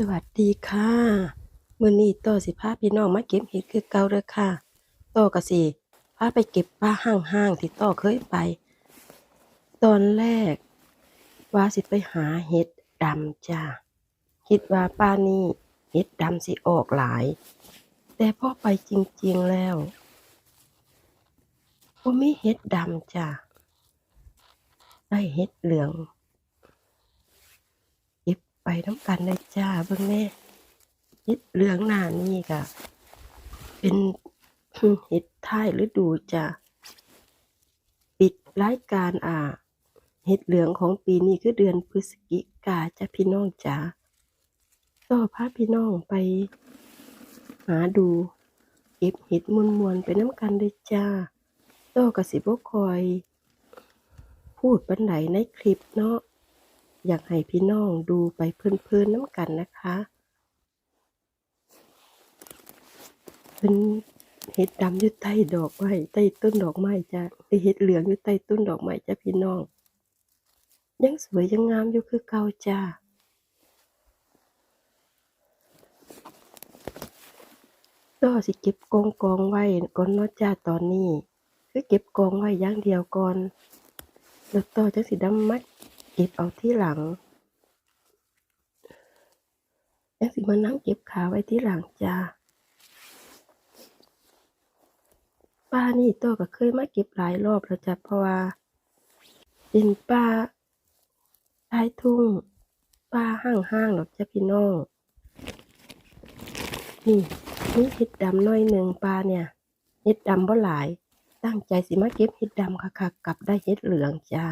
สวัสดีค่ะมื้อนี้ต่อสิพาพี่น้องมาเก็บเห็ดคือเก่าเด้อค่ะต่อก็สิพาไปเก็บป่าห้างๆที่ต่อเคยไป ตอนแรก ว่าสิไปหาเห็ดดำจ้าคิดว่าป่านี้เห็ดดำสิออกหลาย แต่พอไปจริงๆแล้วบ่มีเห็ดดำจ้าได้เห็ดเหลือง ไปน้ำกันเลยจ้าเบิ่งแน่เห็ดเหลืองหน้านี่ก็เป็นเห็ดท้ายฤดูจ้าปิดรายการอ่าเห็ดเหลืองของปีนี้คือเดือนพฤศจิกาจ้าพี่น้องจ้าก็พาพี่น้องไปหาดูเก็บเห็ดมวนๆไปน้ำกันเลยจ้าต่อก็สิบ่คอย พูดปานใดในคลิปเนาะ อยากให้พี่น้องดูไปเพลินๆน้ำกันนะคะเป็นเห็ดดำอยู่ใต้ดอกไม้ใต้ต้นดอกไม้จ้ะไอเห็ดเหลืองอยู่ใต้ต้นดอกไม้จ้ะพี่น้อง ยังสวยยังงามอยู่คือเก่าจ้าก็สิเก็บกองกองไว้ก่อนนาจ้าตอนนี้ คือเก็บกองไว้อย่างเดียวก่อนแล้วต่อจังสิดำมัด เก็บเอาที่หลังยังสิมานั่งเก็บขาไว้ที่หลังจ้าป้านี่ตัวก็เคยมาเก็บหลายรอบแล้วจ้ะเพราะว่า เป็นป้าท้ายทุ่ง ป้าห้างห้างๆหรอกจ้ะพี่น้องนี่นี่เห็ดดำน้อยหนึ่งปลาเนี่ยเห็ดดำบ่หลาย ตั้งใจสิมาเก็บเห็ดดำค่ะๆกลับได้เห็ดเหลืองจ้า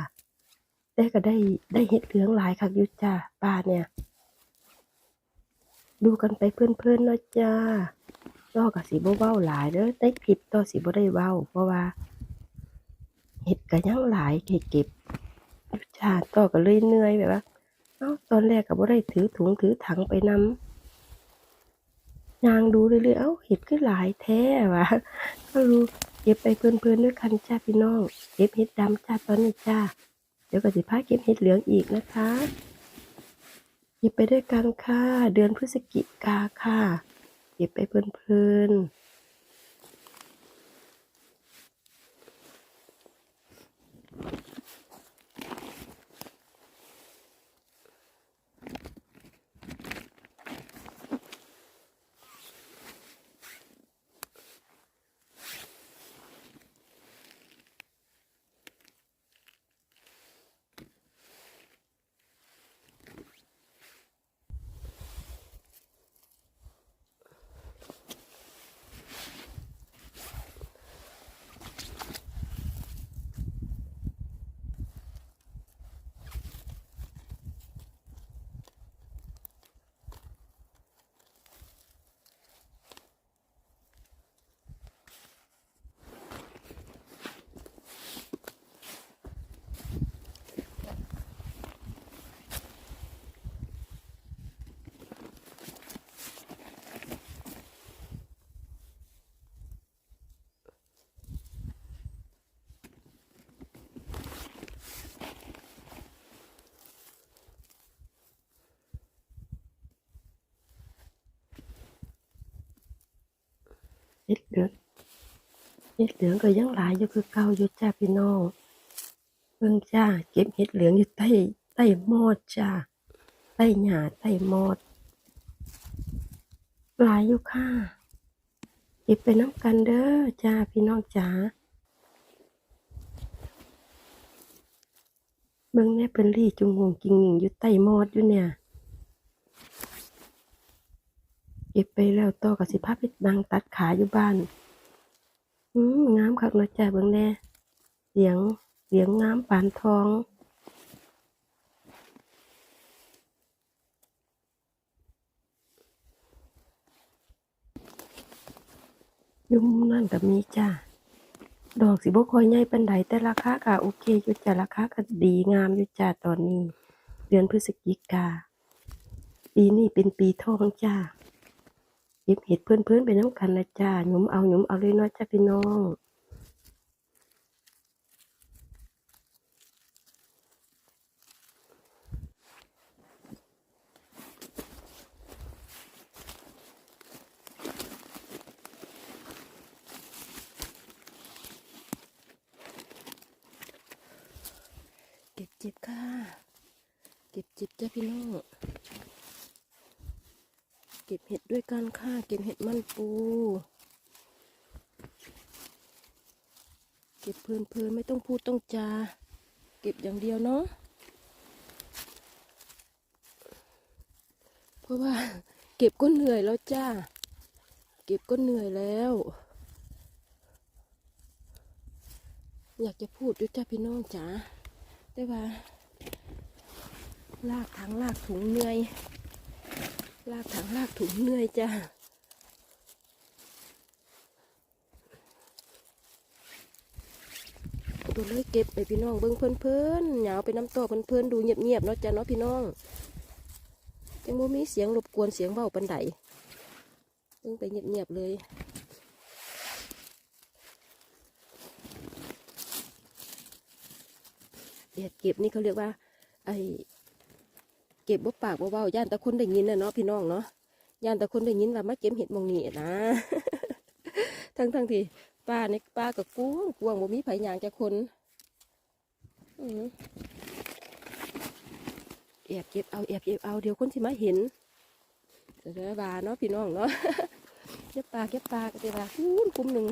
แต่ก็ได้ได้เห็ดเหลืองหลายค่ะอยู่จ้าปลาเนี่ย ดูกันไปเพื่อนๆเนาะจ้าต่อกับสีบ่เว้าหลายเด้อได้คลิปต่อสีบ่ได้เว้า เพราะว่า เห็ดก็ยังหลายให้เก็บอยู่จ้าต่อก็เลยเหนื่อยแบบว่าเอ้าตอนแรกก็บ่ได้ถือถุงถือถังไปนำยางดูเรื่อยๆเอ้าเห็ดคือหลายแท้วะก็รู้เก็บไปเพลินๆด้วยกันจ้าพี่น้องเก็บเห็ดดำจ้าตอนนี้จ้า ดี๋ยวก็สิพาเก็บเห็ดเหลืองอีกนะคะเก็บไปด้วยกันค่ะ เดือนพฤศจิกาค่ะ เก็บไปเพลินๆ เห็ดเหลืองเห็ดเหลืองก็ยังหลายอยู่คือเก่าอยู่จ้าพี่น้องเบิ่งจ้า เก็บเห็ดเหลืองอยู่ใต้ใต้หมอดจ้าใต้หญ้าใต้หมอดหลายอยู่ค่ะเก็บไปน้ำกันเด้อจ้าพี่น้องจ๋าเบิ่งแม่เปิ้นรี่จุงหงกิงหญิงอยู่ใต้หมอดอยู่เนี่ย เก็บไปแล้วต่อกับสิพาไปนั่งตัดขาอยู่บ้าน อืมงามคักนาะจ้าเบิ่งแน่เสียงเสียงงามปานทองยุ่มนั่นก็มีจ้า ดอกสิบ่ค่อยใหญ่ปานใดแต่ราคาก็โอเคอยู่จ้าราคาก็ดีงามอยู่จ้าตอนนี้ เดือนพฤศจิกา ปีนี้เป็นปีทองจ้า ยิบเห็ดเพื่อนเพื่อนไปน้ำกันนะจ้าหนุ่มเอาหนุ่มเอาเลยน้อยจ้าพี่น้องเก็บจิบค่ะ เก็บจิบจ้าพี่น้อง เก็บเห็ดด้วยกันค่ะ เก็บเห็ดมันปู เก็บเพลินๆไม่ต้องพูดต้องจา เก็บอย่างเดียวเนาะ เพราะว่า เก็บก็เหนื่อยแล้วจ้า เก็บก็เหนื่อยแล้ว อยากจะพูดด้วยจ้าพี่น้องจ๋า แต่ว่า ลากถังลากถุงเหนื่อย ลากถังลากถุงเหนื่อยจ้าตัวเลยเก็บไปพี่น้องเบิ้งเพื่อนๆเหงาไปน้ำตกเพื่อนๆดูเงียบๆเนาะจ้าเนาะพี่น้องจังโมมีเสียงรบกวนเสียงเบาปันไดเบิ้งไปเงียบๆเลยเด็ดเก็บนี่เขาเรียกว่าไอ เก็บบ่ปากบ่เบาย่านต่คนได้ยินนะเนาะพี่น้องเนาะย่านต่คนได้ยินว่ามาเก็บเห็ดมองนี่นะ ทั้งทั้งที่ป้าเนี่ยป้าก็กวงกวงบ่มีไผยางจะคนอือแอบเก็บเอาแอบเก็บเอาเดี๋ยวคนที่มาเห็นจะได้บาเนาะพี่น้องเนาะเก็บปลาเก็บปลาก็จะว่าคูนกุ้มหนึ่ง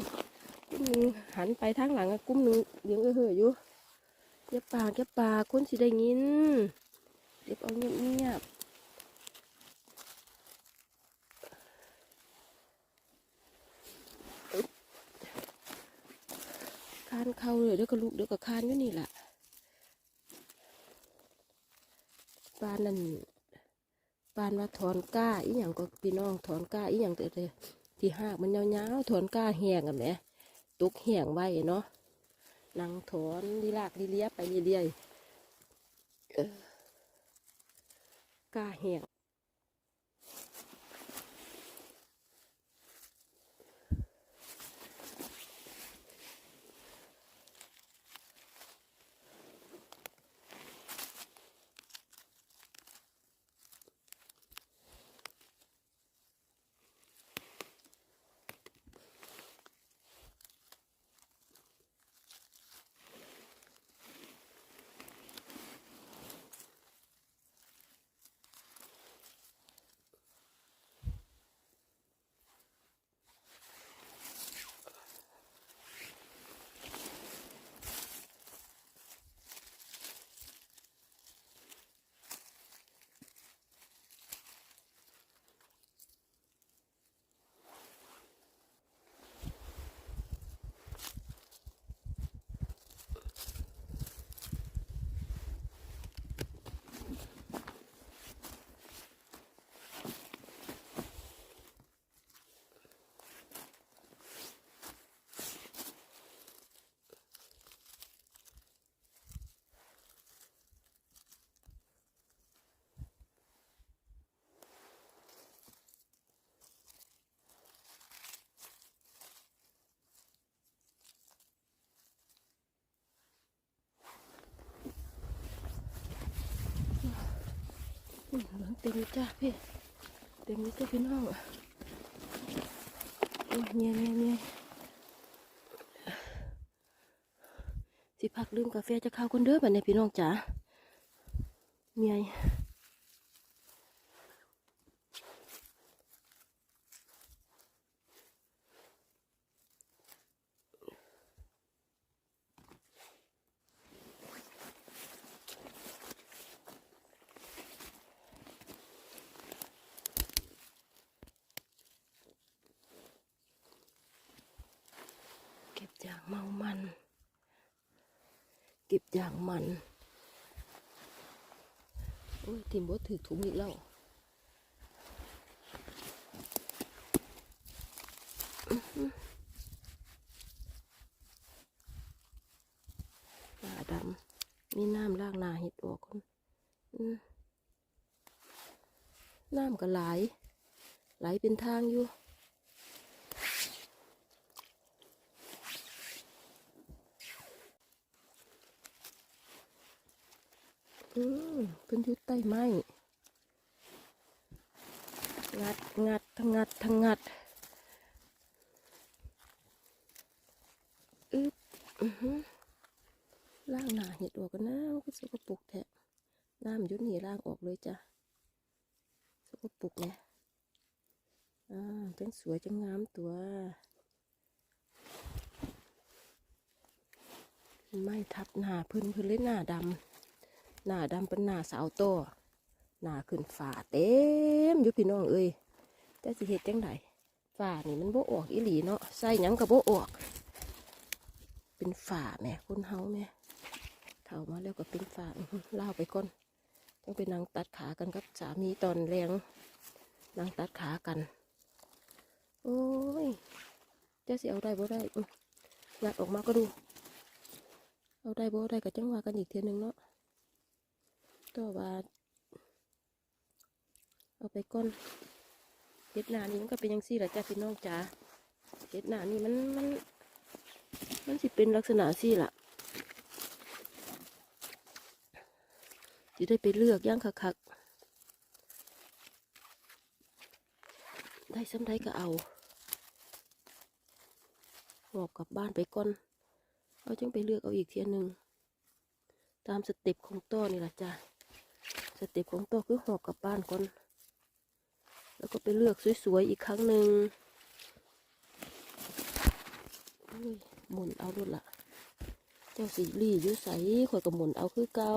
กุ้มหนึ่งหันไปทางหลังกุ้มหนึ่งเลี้ยงเออเห่ออยู่เก็บปาเก็บปาคนสิได้ยิน เก็บเอาเงียบเงียบคานเข้าเลยเดี๋ยวก็ลูกเดี๋ยวก็คานอยู่นี่แหละปานนั่นปานว่าถอนก้าอีหยังก็พี่น้องถอนก้าอีหยังแต่เลยที่หากมันยาวๆถอนก้าแห้งกันแหมตุกแห้งไว้เนาะนั่งถอนลีลากลีเลียไปเรื่อยๆ กล้าแหง เหลืองเต็มเลยจ้าพี่ เต็มเลยจ้าพี่น้องโอ้ยเมียเมียเมียสิพักลืมกาแฟจะเข้าคนเด้อบัดนี้พี่น้องจ๋าเมีย เมามัน เก็บอย่างมันโอ้ยทีมบดถือถุงอีกแล้วอื้อหือปลาดำมีน้ำล่างนาเห็ดออกคนน้ำก็ไหลไหลเป็นทางอยู่ อืมเป็นยุดใต้ไม้งัดงัดทั้งงัดทั้งงัดอึ๊บอือหือล่างหนาเห็ดออกกันนะก็สกปรกแท้น้ำยุดนี่ล่างออกเลยจ้ะสกปรกไงอ่าจังสวยจังงามตัวไม่ทับหนาพื้นพื้นเลยหน้าดำ หน้าดำเป็นหน้าสาวโตหน้าขึ้นฝ่าเต็มอยู่พี่น้องเอ้ยแต่สิเห็ดจังไดฝ่านี่มันโบออกอีหลีเนาะใส่หยังกับโบออก เป็นฝ่าแม่คนเฮาแม่เท่ามาแล้วก็เป็นฝ่าอื้ออเล่าไปก่อนต้องไปนั่งตัดขากันกับสามีตอนแรงนั่งตัดขากัน โอ้ยจะสิเอาได้บ่ได้อื้องัดออกมาก็ดู เอาได้บ่ได้ก็จังว่ากันอีกเทียนึงเนาะ ตัวว่าเอาไปก้นเห็ดหนานี่มันก็เป็นยังซี่แหละจ้าพี่น้องจ๋าเห็ดหนานี่มันมัน มันสิเป็นลักษณะซี่ล่ะสิได้ไปเลือกย่างคักๆได้ซ้ำได้ก็เอาหอบกลับบ้านไปก่อนเอาจึงไปเลือกเอาอีกเทียหนึ่งตามสเต็ปของต้อนี่แหละจ้ะ สเต็ปของต้อคือหอบกลับบ้านก่อน แล้วก็ไปเลือกสวยๆอีกครั้งหนึ่งอุ้ยหมุนเอาด้วยละเจ้าสีรีอยุ่ใสข่อยก็หมุนเอาคือเก่า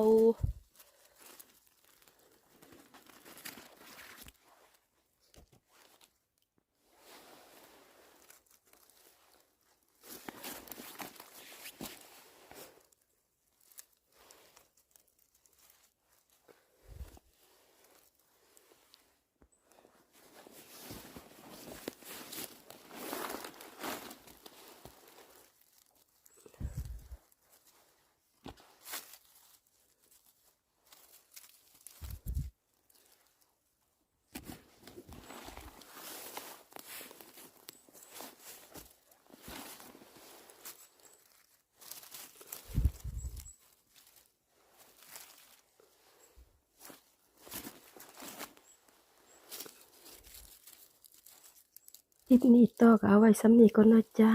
คลิปนี้ต่อก็เอาไว้ซ้ำนี้ก็น่าะจ้า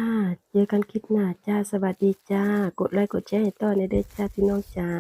เจอกันคลิปหน้าจ้า สวัสดีจ้า กดไลค์กดแชร์ให้ต่อในเด้อจ้าพี่น้องจ้า